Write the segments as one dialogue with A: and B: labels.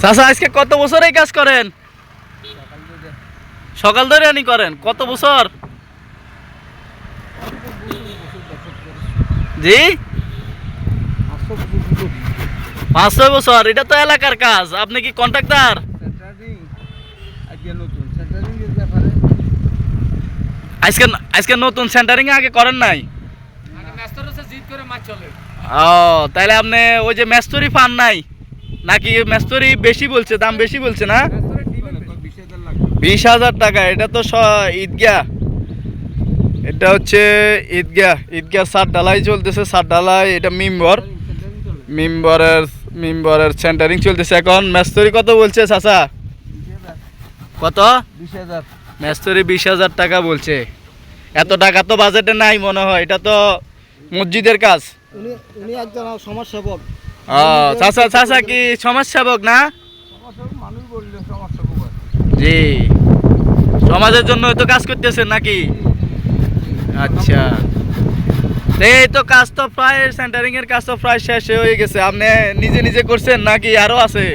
A: চাচা, আজকে কত বছর এই কাজ করেন? সকাল ধরে আনি করেন, কত বছর? জি? পাঁচ ছয় বছর, এটা তো এলাকার কাজ, আপনি কি কন্ট্রাক্টর? আজকে আজকে নতুন সেন্টারিং আগে করেন নাই? ও তাহলে আপনি ওই যে মেস্তরি পান নাই? নাকি মেস্তরি বেশি বলছে দাম বেশি বলছে না? বিশ হাজার টাকা এটা তো ঈদগাহ এটা হচ্ছে ঈদগাহ ঈদগাহ সাত ডালাই চলতেছে সাত ডালাই এটা মিম্বর। মিম্বরের মিম্বরের সেন্টারিং চলতেছে এখন। মেস্তরি কত বলছে চাচা? কত? মেস্তরি বিশ হাজার টাকা বলছে। এত টাকা তো বাজেটে নাই মনে হয় এটা তো মসজিদের কাজ।
B: উনি উনি একজন সমাজসেবক।
A: ও চাচা চাচা কি সমাজসেবক না? জি। সমাজের জন্য তো কাজ করতেছেন নাকি? আচ্ছা। এই তো কাজ তো প্রায় সেন্টারিং এর কাজ তো প্রায় শেষ হয়ে গেছে। আপনি নিজে নিজে করছেন নাকি আরও আছে?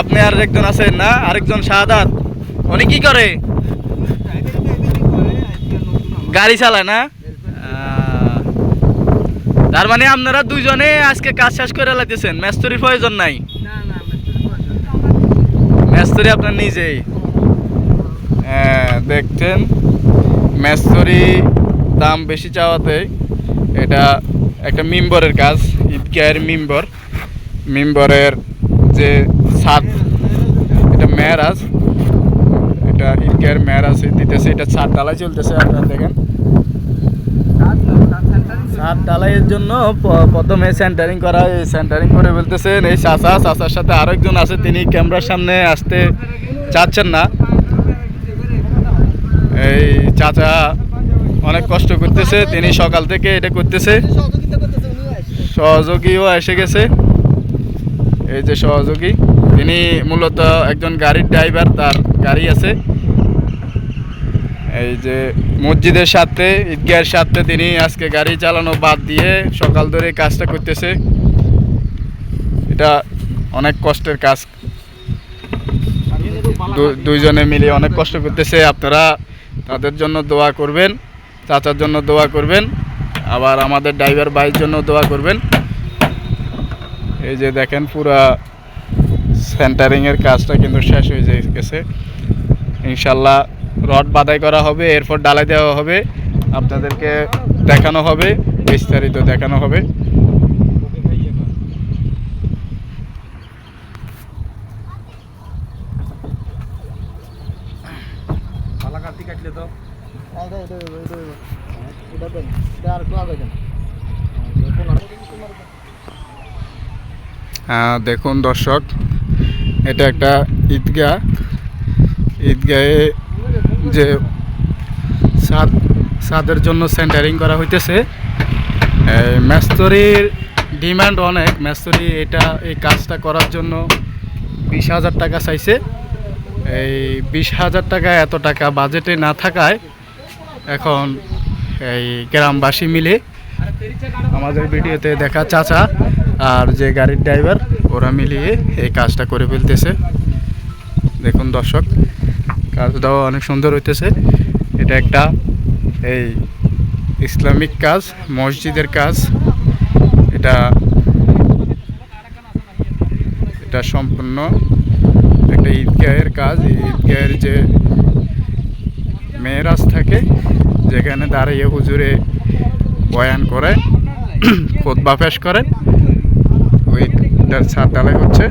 A: আপনি আর একজন আছেন না আরেকজন শাহাদাত। উনি কি করে? গাড়ি চালায় না? তার মানে আপনারা দুইজনে আজকে কাজ শেষ করে লাইতেছেন। মেস্তরির প্রয়োজন নাই। মেস্তরি আপনার নিজেই। হ্যাঁ, দেখছেন? মেস্তরি দাম বেশি চাওয়াতে এটা একটা মিম্বরের কাজ ঈদগাহের মিম্বর। মিম্বরের যে ছাদ এটা মেয়ারাজ এটা ঈদগাহের মেয়ারাজ দিতেছে এটা ছাদ ডালাই চলতেছে আপনারা দেখেন। ছাদ ডালাইয়ের জন্য প্রথমে সেন্টারিং করা হয়। সেন্টারিং করে বলতেছেন এই চাচা। চাচার সাথে আরেকজন আছে, তিনি ক্যামেরার সামনে আসতে চাচ্ছেন না। এই চাচা অনেক কষ্ট করতেছে, তিনি সকাল থেকে এটা করতেছে। সহযোগীও এসে গেছে। এই যে সহযোগী, তিনি মূলত একজন গাড়ির ড্রাইভার তার গাড়ি আছে। এই যে মসজিদের সাথে, ঈদগাহের সাথে তিনি আজকে গাড়ি চালানো বাদ দিয়ে সকাল ধরে কাজটা করতেছে। এটা অনেক কষ্টের কাজ। দুইজনে মিলে অনেক কষ্ট করতেছে, আপনারা তাদের জন্য দোয়া করবেন, চাচার জন্য দোয়া করবেন, আবার আমাদের ড্রাইভার ভাইয়ের জন্য দোয়া করবেন। এই যে দেখেন পুরা সেন্টারিংয়ের কাজটা কিন্তু শেষ হয়ে গেছে। ইনশাল্লাহ রড বাদাই করা হবে এরপর ডালাই দেওয়া হবে। আপনাদেরকে দেখানো হবে বিস্তারিত দেখানো হবে। আহ, দেখুন দর্শক এটা একটা ঈদগাহ। ঈদগাহে যে ছাদ ছাদের জন্য সেন্টারিং করা হইতেছে। মেস্তরির ডিমান্ড অনেক। মেস্তরি এটা, এই কাজটা করার জন্য বিশ হাজার টাকা চাইছে। এই বিশ হাজার টাকা এত টাকা বাজেটে না থাকায় এখন এই গ্রামবাসী মিলে আমাদের ভিডিওতে দেখা চাচা আর যে গাড়ির ড্রাইভার ওরা মিলিয়ে এই কাজটা করে ফেলতেছে। দেখুন দর্শক। কাজটাও অনেক সুন্দর হইতেছে। এটা একটা এই ইসলামিক কাজ, মসজিদের কাজ। এটা এটা সম্পূর্ণ একটা ঈদগাহের কাজ। ঈদগাহের যে মেয়েরাজ থাকে, যেখানে দাঁড়িয়ে হুজুরে বয়ান করে খোদ খোদবা পেশ করেন। ওইটার ছাদ ঢালাই হচ্ছে।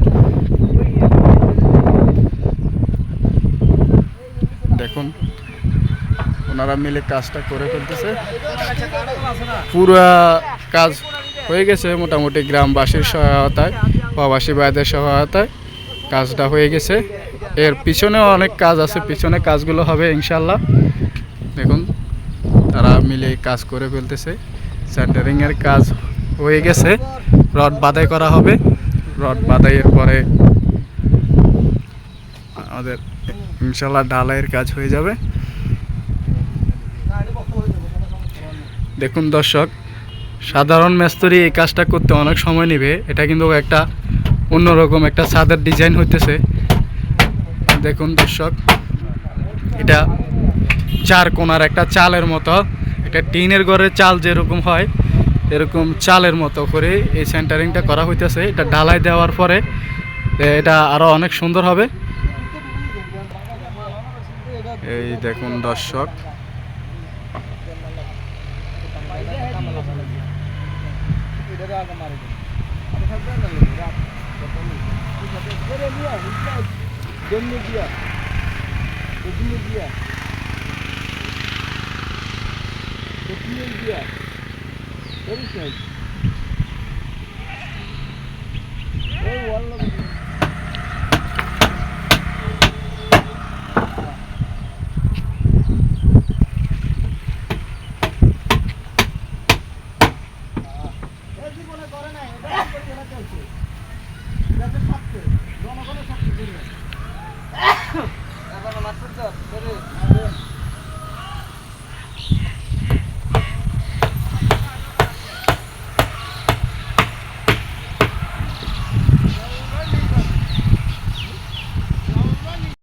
A: ওনারা মিলে কাজটা করে ফেলতেছে। পুরা কাজ হয়ে গেছে মোটামুটি গ্রামবাসীর সহায়তায়, প্রবাসী ভাইদের সহায়তায় কাজটা হয়ে গেছে। এর পিছনেও অনেক কাজ আছে, পিছনে কাজগুলো হবে ইনশাল্লাহ দেখুন, তারা মিলে কাজ করে ফেলতেছে। সেন্টারিংয়ের কাজ হয়ে গেছে। রড বাদাই করা হবে। রড বাদাইয়ের পরে আমাদের ইনশাল্লাহ ঢালাইয়ের কাজ হয়ে যাবে। দেখুন দর্শক, সাধারণ মেস্তরি এই কাজটা করতে অনেক সময় নেবে। এটা কিন্তু একটা অন্যরকম একটা ছাদের ডিজাইন হইতেছে। দেখুন দর্শক, এটা চার কোনার একটা চালের মতো। এটা টিনের ঘরের চাল যেরকম হয়, এরকম চালের মতো করে এই সেন্টারিংটা করা হইতেছে। এটা ঢালাই দেওয়ার পরে এটা আরও অনেক সুন্দর হবে এই দেখুন দর্শক
B: এটারে আগে মারি দেন আরে থাকবে না লোক রাত ঠিক আছে করে নিয়া নিয়া জন্য দিয়া দিয়া মনে করে নাই ওটা পরিচালনা চলছে এখন মাত্র